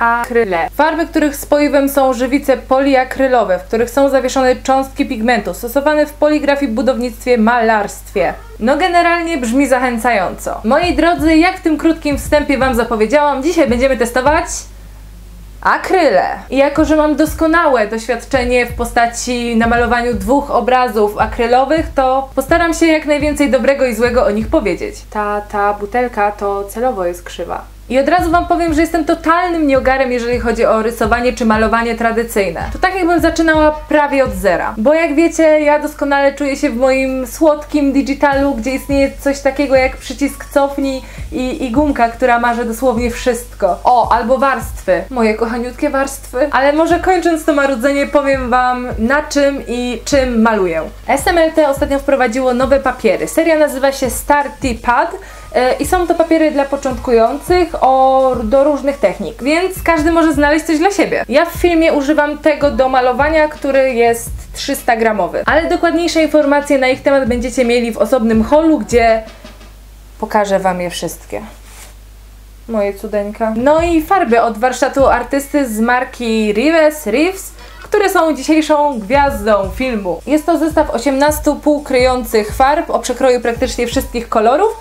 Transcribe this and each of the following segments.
akryle. Farby, których spoiwem są żywice poliakrylowe, w których są zawieszone cząstki pigmentu, stosowane w poligrafii, budownictwie, malarstwie. No generalnie brzmi zachęcająco. Moi drodzy, jak w tym krótkim wstępie Wam zapowiedziałam, dzisiaj będziemy testować akryle. I jako, że mam doskonałe doświadczenie w postaci namalowaniu dwóch obrazów akrylowych, to postaram się jak najwięcej dobrego i złego o nich powiedzieć. Ta, ta butelka to celowo jest krzywa. I od razu Wam powiem, że jestem totalnym nieogarem, jeżeli chodzi o rysowanie czy malowanie tradycyjne. To tak jakbym zaczynała prawie od zera. Bo jak wiecie, ja doskonale czuję się w moim słodkim digitalu, gdzie istnieje coś takiego jak przycisk cofnij i, i gumka, która marzy dosłownie wszystko. O, albo warstwy. Moje kochaniutkie warstwy. Ale może kończąc to marudzenie, powiem Wam na czym i czym maluję. SMLT ostatnio wprowadziło nowe papiery. Seria nazywa się Starty Pad. E, I są to papiery dla początkujących o, do różnych technik, więc każdy może znaleźć coś dla siebie. Ja w filmie używam tego do malowania, który jest 300 gramowy, ale dokładniejsze informacje na ich temat będziecie mieli w osobnym holu, gdzie pokażę Wam je wszystkie. Moje cudeńka. No i farby od warsztatu artysty z marki Rives Reeves które są dzisiejszą gwiazdą filmu. Jest to zestaw 18 półkryjących farb o przekroju praktycznie wszystkich kolorów,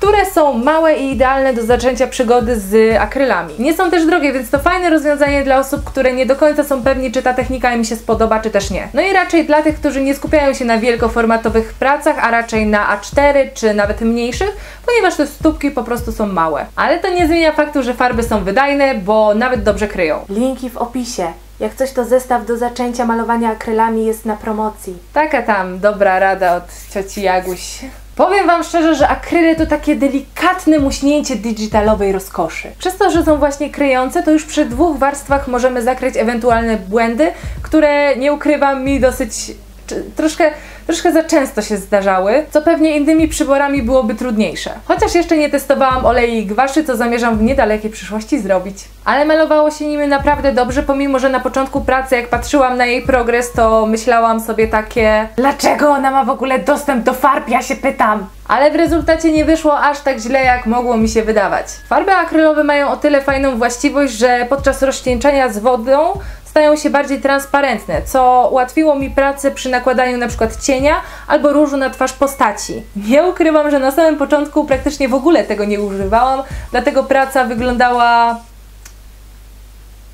które są małe i idealne do zaczęcia przygody z akrylami. Nie są też drogie, więc to fajne rozwiązanie dla osób, które nie do końca są pewni, czy ta technika im się spodoba, czy też nie. No i raczej dla tych, którzy nie skupiają się na wielkoformatowych pracach, a raczej na A4 czy nawet mniejszych, ponieważ te stópki po prostu są małe. Ale to nie zmienia faktu, że farby są wydajne, bo nawet dobrze kryją. Linki w opisie. Jak coś to zestaw do zaczęcia malowania akrylami jest na promocji. Taka tam dobra rada od cioci Jaguś. Powiem Wam szczerze, że akryle to takie delikatne muśnięcie digitalowej rozkoszy. Przez to, że są właśnie kryjące, to już przy dwóch warstwach możemy zakryć ewentualne błędy, które nie ukrywam mi dosyć troszkę, troszkę za często się zdarzały, co pewnie innymi przyborami byłoby trudniejsze. Chociaż jeszcze nie testowałam olei gwaszy, co zamierzam w niedalekiej przyszłości zrobić. Ale malowało się nimi naprawdę dobrze, pomimo że na początku pracy, jak patrzyłam na jej progres, to myślałam sobie takie Dlaczego ona ma w ogóle dostęp do farb, ja się pytam? ale w rezultacie nie wyszło aż tak źle, jak mogło mi się wydawać. Farby akrylowe mają o tyle fajną właściwość, że podczas rozcieńczenia z wodą stają się bardziej transparentne, co ułatwiło mi pracę przy nakładaniu na przykład cienia albo różu na twarz postaci. Nie ukrywam, że na samym początku praktycznie w ogóle tego nie używałam, dlatego praca wyglądała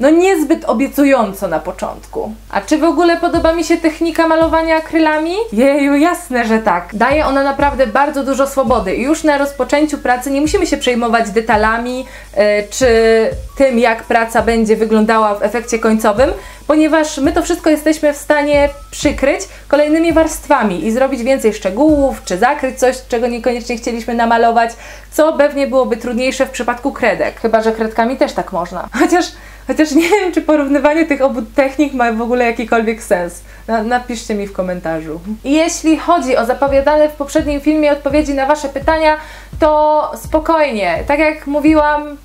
no niezbyt obiecująco na początku. A czy w ogóle podoba mi się technika malowania akrylami? Jeju, jasne, że tak. Daje ona naprawdę bardzo dużo swobody i już na rozpoczęciu pracy nie musimy się przejmować detalami yy, czy tym, jak praca będzie wyglądała w efekcie końcowym, ponieważ my to wszystko jesteśmy w stanie przykryć kolejnymi warstwami i zrobić więcej szczegółów, czy zakryć coś, czego niekoniecznie chcieliśmy namalować, co pewnie byłoby trudniejsze w przypadku kredek. Chyba, że kredkami też tak można. Chociaż Chociaż nie wiem, czy porównywanie tych obu technik ma w ogóle jakikolwiek sens. Na, napiszcie mi w komentarzu. Jeśli chodzi o zapowiadane w poprzednim filmie odpowiedzi na Wasze pytania, to spokojnie. Tak jak mówiłam,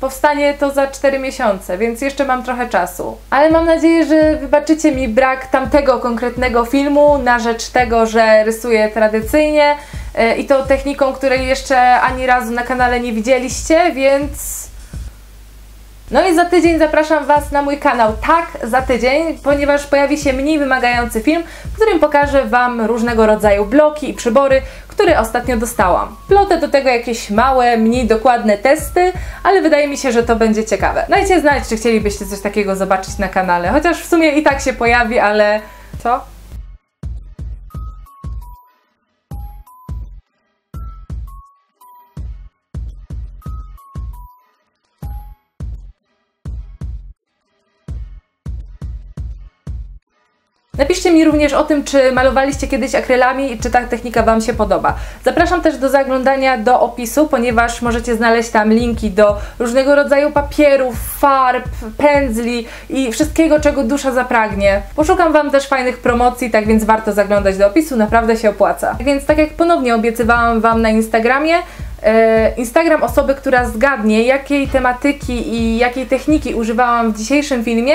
powstanie to za 4 miesiące, więc jeszcze mam trochę czasu. Ale mam nadzieję, że wybaczycie mi brak tamtego konkretnego filmu na rzecz tego, że rysuję tradycyjnie yy, i to techniką, której jeszcze ani razu na kanale nie widzieliście, więc no i za tydzień zapraszam Was na mój kanał Tak za tydzień, ponieważ pojawi się mniej wymagający film, w którym pokażę Wam różnego rodzaju bloki i przybory, które ostatnio dostałam. Plotę do tego jakieś małe, mniej dokładne testy, ale wydaje mi się, że to będzie ciekawe. Dajcie znać, czy chcielibyście coś takiego zobaczyć na kanale, chociaż w sumie i tak się pojawi, ale... Co? Napiszcie mi również o tym, czy malowaliście kiedyś akrylami i czy ta technika Wam się podoba. Zapraszam też do zaglądania do opisu, ponieważ możecie znaleźć tam linki do różnego rodzaju papierów, farb, pędzli i wszystkiego, czego dusza zapragnie. Poszukam Wam też fajnych promocji, tak więc warto zaglądać do opisu, naprawdę się opłaca. Więc tak jak ponownie obiecywałam Wam na Instagramie, e, Instagram osoby, która zgadnie, jakiej tematyki i jakiej techniki używałam w dzisiejszym filmie,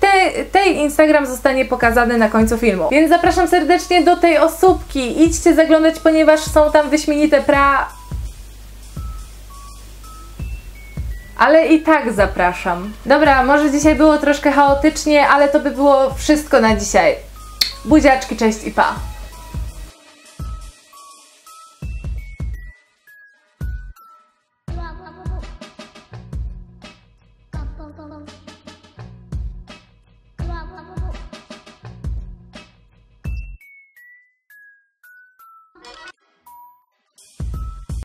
te, tej Instagram zostanie pokazany na końcu filmu. Więc zapraszam serdecznie do tej osóbki. Idźcie zaglądać, ponieważ są tam wyśmienite pra... ale i tak zapraszam. Dobra, może dzisiaj było troszkę chaotycznie, ale to by było wszystko na dzisiaj. Buziaczki, cześć i pa!